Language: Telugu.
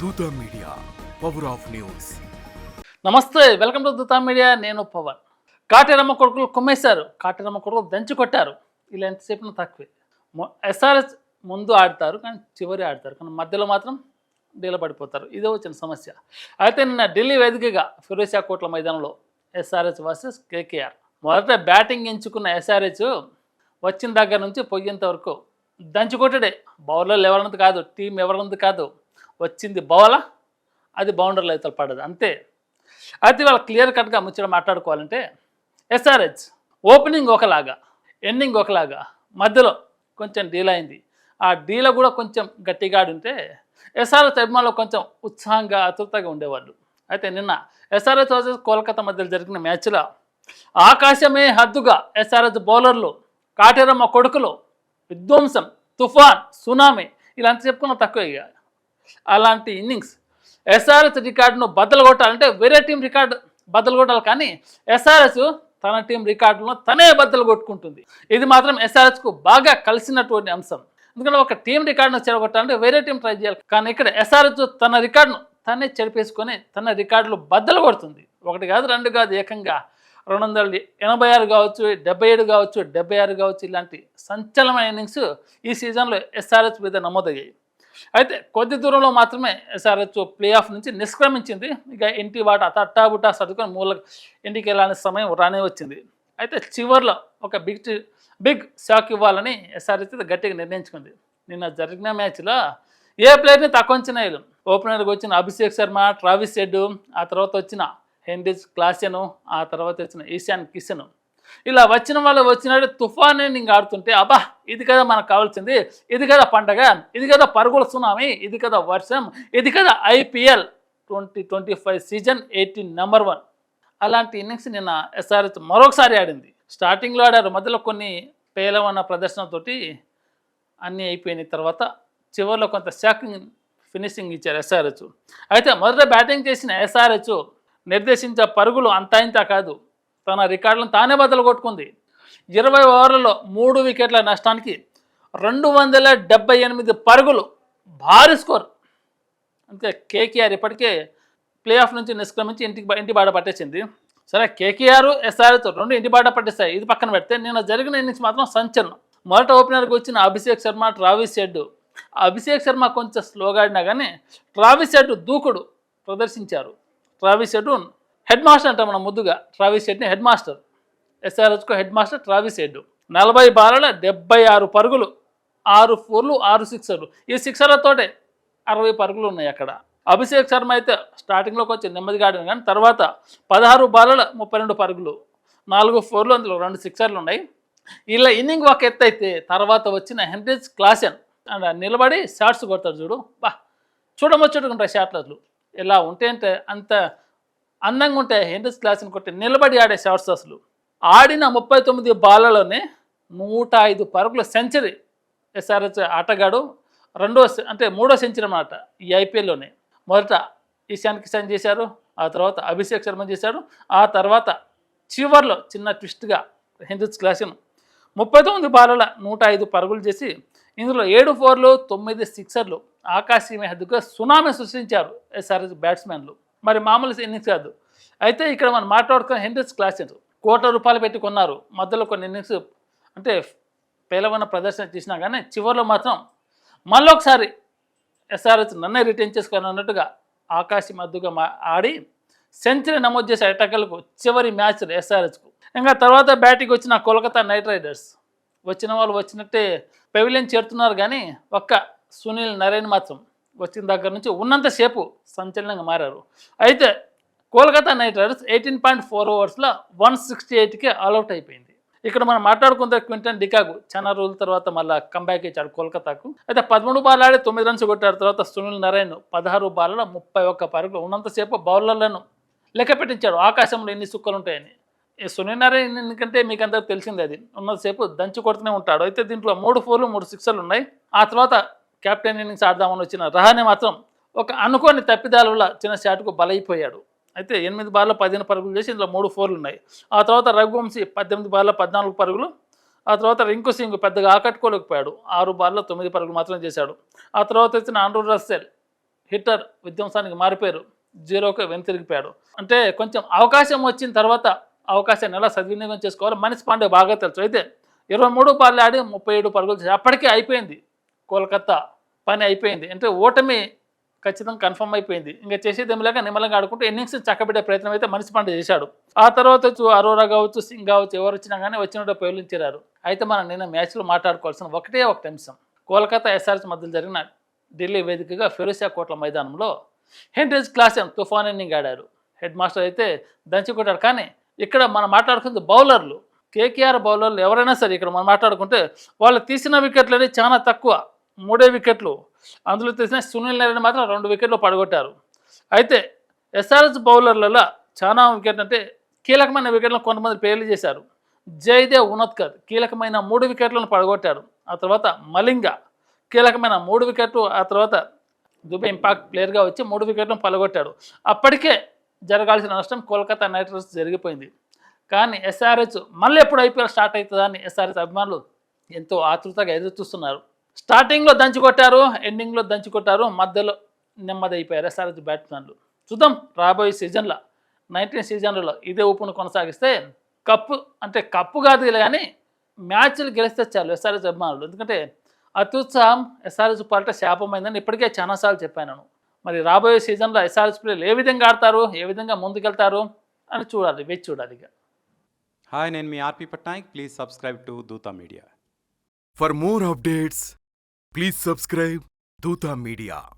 Dootha media power of news నమస్తే వెల్కమ్ టు దుతా మీడియా నేను పవన్. కాటేరమ్మ కొడుకులు కుమ్మేశారు. కాటేరమ్మ కొడుకులు దంచి కొట్టారు. ఇలా ఎంతసేపు తక్కువే. ఎస్ఆర్ఎస్ ముందు ఆడతారు కానీ చివరి ఆడతారు. కానీ మధ్యలో మాత్రం డీల పడిపోతారు. ఇదే వచ్చిన సమస్య. అయితే నిన్న ఢిల్లీ వేదికగా ఫిరోజా కోట్ల మైదానంలో ఎస్ఆర్హెచ్ వర్సెస్ కేకేఆర్ మొదట బ్యాటింగ్ ఎంచుకున్న ఎస్ఆర్హెచ్ వచ్చిన దగ్గర నుంచి పొయ్యేంత వరకు దంచి కొట్టడే. బౌలర్లు ఎవరినది కాదు టీం ఎవరినది కాదు. వచ్చింది బౌలా అది బౌండర్లు అయితే పడదు అంతే. అయితే వాళ్ళు క్లియర్ కట్గా ముచ్చట మాట్లాడుకోవాలంటే ఎస్ఆర్హెచ్ ఓపెనింగ్ ఒకలాగా ఎండింగ్ ఒకలాగా మధ్యలో కొంచెం డీల్ అయింది. ఆ డీల కూడా కొంచెం గట్టిగా ఆడుంటే ఎస్ఆర్హెచ్ అభిమానులు కొంచెం ఉత్సాహంగా ఆతృతగా ఉండేవాళ్ళు. అయితే నిన్న ఎస్ఆర్హెచ్ వర్సెస్ కోల్కతా మధ్యలో జరిగిన మ్యాచ్లో ఆకాశమే హద్దుగా ఎస్ఆర్హెచ్ బౌలర్లు కాటేరమ్మ కొడుకులు విధ్వంసం తుఫాన్ సునామీ ఇలాంటి చెప్పుకున్న తక్కువ ఇక. అలాంటి ఇన్నింగ్స్. ఎస్ఆర్ఎస్ రికార్డును బద్దలు కొట్టాలంటే వేరే టీం రికార్డు బద్దలు కొట్టాలి కానీ ఎస్ఆర్ఎస్ తన టీం రికార్డులను తనే బద్దలు కొట్టుకుంటుంది. ఇది మాత్రం ఎస్ఆర్ఎస్కు బాగా కలిసినటువంటి అంశం. ఎందుకంటే ఒక టీం రికార్డును చెడగొట్టాలంటే వేరే టీం ట్రై చేయాలి. కానీ ఇక్కడ ఎస్ఆర్ఎస్ తన రికార్డును తనే చెడిపేసుకొని తన రికార్డులు బద్దలు కొడుతుంది. ఒకటి కాదు రెండు కాదు ఏకంగా రెండు వందల ఎనభై ఆరు కావచ్చు డెబ్బై ఏడు కావచ్చు డెబ్బై ఆరు కావచ్చు ఇలాంటి సంచలనమైన ఇన్నింగ్స్ ఈ సీజన్లో ఎస్ఆర్ఎస్ మీద నమోదయ్యాయి. అయితే కొద్ది దూరంలో మాత్రమే ఎస్ఆర్హెచ్ ప్లే ఆఫ్ నుంచి నిష్క్రమించింది. ఇక ఇంటి వాట తట్టాబుటా సర్దుకొని మూల ఇంటికి వెళ్ళాలని సమయం రానే వచ్చింది. అయితే చివర్లో ఒక బిగ్ బిగ్ షాక్ ఇవ్వాలని ఎస్ఆర్హెచ్ గట్టిగా నిర్ణయించుకుంది. నిన్న జరిగిన మ్యాచ్లో ఏ ప్లేయర్ని తక్కువ అంచనా వేయలేం ఓపెనర్కి వచ్చిన అభిషేక్ శర్మ ట్రావిస్ హెడ్ ఆ తర్వాత వచ్చిన హెన్రిజ్ క్లాసెను ఆ తర్వాత వచ్చిన ఈశాన్ కిషన్. ఇలా వచ్చిన వాళ్ళు వచ్చినట్టు తుఫాన్ ఇంక ఆడుతుంటే అబ్బా ఇది కదా మనకు కావాల్సింది ఇది కదా పండగ ఇది కదా పరుగుల సునామీ ఇది కదా వర్షం ఇది కదా IPL twenty twenty five season eighteen number one. అలాంటి ఇన్నింగ్స్ నిన్న ఎస్ఆర్ఎస్ మరొకసారి ఆడింది. స్టార్టింగ్లో ఆడారు మధ్యలో కొన్ని పేలవన్న ప్రదర్శనతోటి అన్నీ అయిపోయిన తర్వాత చివరిలో కొంత షాకింగ్ ఫినిషింగ్ ఇచ్చారు ఎస్ఆర్హెచ్ అయితే మొదట బ్యాటింగ్ చేసిన ఎస్ఆర్హెచ్ నిర్దేశించే పరుగులు అంతా ఇంత కాదు. తన రికార్డులను తానే బద్దలు కొట్టుకుంది. ఇరవై ఓవర్లలో మూడు వికెట్ల నష్టానికి రెండు వందల డెబ్బై ఎనిమిది పరుగులు భారీ స్కోర్. అంతే కేకేఆర్ ఇప్పటికే ప్లే ఆఫ్ నుంచి నిష్క్రమించి ఇంటికి ఇంటి బాట పట్టేసింది. సరే కేకేఆర్ ఎస్ఆర్తో రెండు ఇంటి బాట పట్టేస్తాయి ఇది పక్కన పెడితే నిన్న జరిగిన ఇన్నింగ్స్ మాత్రం సంచలనం. మొదట ఓపెనర్కి వచ్చిన అభిషేక్ శర్మ ట్రావిస్ షెడ్డు. అభిషేక్ శర్మ కొంచెం స్లోగా ఆడినా కానీ ట్రావిస్ షెడ్డు దూకుడు ప్రదర్శించారు. ట్రావిస్ షెడ్డు హెడ్ మాస్టర్ అంటాం మనం ముద్దుగా ట్రావిస్ హెడ్ని హెడ్ మాస్టర్ ఎస్ఆర్హెచ్కు హెడ్ మాస్టర్ ట్రావిస్ హెడ్ నలభై బాలల డెబ్బై ఆరు పరుగులు ఆరు ఫోర్లు ఆరు సిక్సర్లు. ఈ సిక్సర్లతోటే అరవై పరుగులు ఉన్నాయి అక్కడ. అభిషేక్ శర్మ అయితే స్టార్టింగ్లోకి వచ్చి నెమ్మదిగా ఆడిన కానీ తర్వాత పదహారు బాలల ముప్పై రెండు పరుగులు నాలుగు ఫోర్లు అందులో రెండు సిక్సర్లు ఉన్నాయి. ఇలా ఇన్నింగ్ ఒక ఎత్తు అయితే తర్వాత వచ్చిన హెన్రీజ్ క్లాసెన్ అండ్ నిలబడి షార్ట్స్ కొడతాడు చూడు. బా చూడముచ్చుకుంటాయి షాట్లు అసలు ఇలా ఉంటే అంటే అంత అందంగా ఉంటాయి. హెన్రిజ్ క్లాసెన్ కొట్టి నిలబడి ఆడే షార్ట్స్ అసలు. ఆడిన ముప్పై తొమ్మిది బాలలోనే నూట ఐదు పరుగుల సెంచరీ ఎస్ఆర్హెచ్ ఆటగాడు రెండో సె- అంటే మూడో సెంచరీ అన్నమాట ఈ ఐపీఎల్లోనే. మొదట ఈశాన్ కిషన్ చేశారు ఆ తర్వాత అభిషేక్ శర్మ చేశాడు ఆ తర్వాత చివర్లో చిన్న ట్విస్ట్గా హెన్రిచ్ క్లాసిన్ ముప్పై తొమ్మిది బాలల నూట ఐదు పరుగులు చేసి ఇందులో ఏడు ఫోర్లు తొమ్మిది సిక్సర్లు ఆకాశీయ హద్దుగా సునామీ సృష్టించారు ఎస్ఆర్ఎస్ బ్యాట్స్మెన్లు మరి మామూలు ఇన్నింగ్స్ కాదు. అయితే ఇక్కడ మనం మాట్లాడుకున్న హెన్రీస్ క్లాసిన్ కోట్ల రూపాయలు పెట్టి కొన్నారు. మధ్యలో కొన్ని ఇన్నింగ్స్ అంటే పేలవన్న ప్రదర్శన చేసినా కానీ చివరిలో మాత్రం మళ్ళీ ఒకసారి ఎస్ఆర్ఎస్ నన్నే రిటర్న్ చేసుకొని అన్నట్టుగా ఆకాశి మద్దుగా మా ఆడి సెంచరీ నమోదు చేసే అటాకర్లకు చివరి మ్యాచ్ ఎస్ఆర్ఎస్కు. ఇంకా తర్వాత బ్యాటింగ్ వచ్చిన కోల్కతా నైట్ రైడర్స్. వచ్చిన వాళ్ళు వచ్చినట్టే పెవిలియన్ చేరుతున్నారు కానీ ఒక్క సునీల్ నరేన్ మాత్రం. వచ్చిన దగ్గర నుంచి ఉన్నంతసేపు సంచలనంగా మారారు. అయితే Kolkata Knight Riders eighteen point four ఓవర్స్లో one sixty ఎయిట్కి ఆల్అౌట్ అయిపోయింది. ఇక్కడ మనం మాట్లాడుకుంటే క్వింటన్ డికాగు చాలా రోజుల తర్వాత మళ్ళీ కంబ్యాక్ ఇచ్చాడు కోల్కతాకు. అయితే పదమూడు బాల్ ఆడి తొమ్మిది రన్స్ కొట్టారు తర్వాత సునీల్ నారాయణ్ పదహారు బాల్లో ముప్పై ఒక్క పరుగులు ఉన్నంతసేపు బౌలర్లను లెక్క పెట్టించాడు. ఆకాశంలో ఎన్ని సుక్కలు ఉంటాయని. ఈ సునీల్ నారాయణ్ ఎందుకంటే మీకు అందరికి తెలిసింది అది. ఉన్నంతసేపు దంచి కొడుతూనే ఉంటాడు. అయితే దీంట్లో మూడు ఫోర్లు మూడు సిక్సర్లు ఉన్నాయి. ఆ తర్వాత కెప్టెన్ ఇన్నింగ్స్ ఆడదామని వచ్చిన రహానే మాత్రం ఒక అనుకోని తప్పిదాల వల్ల చిన్న షాట్కు బలైపోయాడు. అయితే ఎనిమిది బాల్లో పదిహేను పరుగులు చేసి ఇందులో మూడు ఫోర్లు ఉన్నాయి ఆ తర్వాత రఘువంశీ పద్దెనిమిది బార్ల పద్నాలుగు పరుగులు ఆ తర్వాత రింకు సింగ్ పెద్దగా ఆకట్టుకోలేకపోయాడు. ఆరు బార్ల తొమ్మిది పరుగులు మాత్రం చేశాడు. ఆ తర్వాత వచ్చిన ఆండ్రూ రస్సెల్ హిట్టర్ విధ్వంసానికి మారిపోయారు. జీరోకి వెనుతిరిగిపోయాడు అంటే కొంచెం అవకాశం వచ్చిన తర్వాత అవకాశాన్ని ఎలా సద్వినియోగం చేసుకోవాలో మనిషి పాండే బాగా తెలుసు. అయితే ఇరవై మూడు పార్లు ఆడి ముప్పై ఏడు పరుగులు చేసి అప్పటికే అయిపోయింది కోల్కత్తా. పని అయిపోయింది. అంటే ఓటమి ఖచ్చితంగా కన్ఫర్మ్ అయిపోయింది. ఇంకా చేసేది ఏమి లేక నిమ్మలంగా ఆడుకుంటూ ఇన్నింగ్స్ చక్కబెట్టే ప్రయత్నం అయితే మనిషి పండు చేశాడు. ఆ తర్వాత వచ్చి అరోరా కావచ్చు సింగ్ కావచ్చు ఎవరు వచ్చినా కానీ వచ్చినట్టు పేలించారు అయితే మనం నిన్న మ్యాచ్లో మాట్లాడుకోవాల్సిన ఒకటే ఒక అంశం కోల్కతా ఎస్ఆర్ఎస్ మధ్యలో జరిగిన ఢిల్లీ వేదికగా ఫిరోజా కోట్ల మైదానంలో హెండ్రేజ్ క్లాస్ తుఫాన్ ఇన్నింగ్ ఆడారు. హెడ్ మాస్టర్ అయితే దంచి కొట్టాడు. కానీ ఇక్కడ మనం మాట్లాడుకుంది బౌలర్లు. కేకేఆర్ బౌలర్లు ఎవరైనా సరే ఇక్కడ మనం మాట్లాడుకుంటే వాళ్ళు తీసిన వికెట్లు అనేది చాలా తక్కువ. మూడే వికెట్లు. అందులో తీసిన సునీల్ నారాయణ మాత్రం రెండు వికెట్లు పడగొట్టారు. అయితే ఎస్ఆర్ఎస్ బౌలర్లలో చాలా వికెట్లు అంటే కీలకమైన వికెట్లను కొంతమంది పేర్లు చేశారు. జయదేవ్ ఉనత్కర్ కీలకమైన మూడు వికెట్లను పడగొట్టాడు ఆ తర్వాత మలింగ కీలకమైన మూడు వికెట్లు ఆ తర్వాత దుబాయ్ ఇంపాక్ట్ ప్లేయర్గా వచ్చి మూడు వికెట్లను పడగొట్టాడు. అప్పటికే జరగాల్సిన నష్టం కోల్కతా నైట్ రైడర్స్ జరిగిపోయింది. కానీ ఎస్ఆర్హెచ్ మళ్ళీ ఎప్పుడు ఐపీఎల్ స్టార్ట్ అవుతుందని ఎస్ఆర్హెచ్ అభిమానులు ఎంతో ఆతృతగా ఎదురు చూస్తున్నారు స్టార్టింగ్లో దంచి కొట్టారు ఎండింగ్లో దంచి కొట్టారు మధ్యలో నెమ్మది అయిపోయారు ఎస్ఆర్హెచ్ బ్యాట్స్మెన్లు. చూద్దాం రాబోయే సీజన్లో నైన్టీన్ సీజన్లలో ఇదే ఊపును కొనసాగిస్తే కప్పు అంటే కప్పు కాదు కానీ మ్యాచ్లు గెలిస్తే చాలు ఎస్ఆర్హెచ్ అభిమానులు. ఎందుకంటే అత్యుత్సాహం ఎస్ఆర్హెచ్ పాలిట శాపమైందని ఇప్పటికే చాలాసార్లు చెప్పాను నేను. మరి రాబోయే సీజన్లో ఎస్ఆర్హెచ్ ప్లేయర్లు ఏ విధంగా ఆడతారు ఏ విధంగా ముందుకెళ్తారు అని చూడాలి వేచి చూడాలి ఇక. హాయ్ నేను మీ RP Patnaik. Please subscribe to Dootha media For more updates, please subscribe Dootha media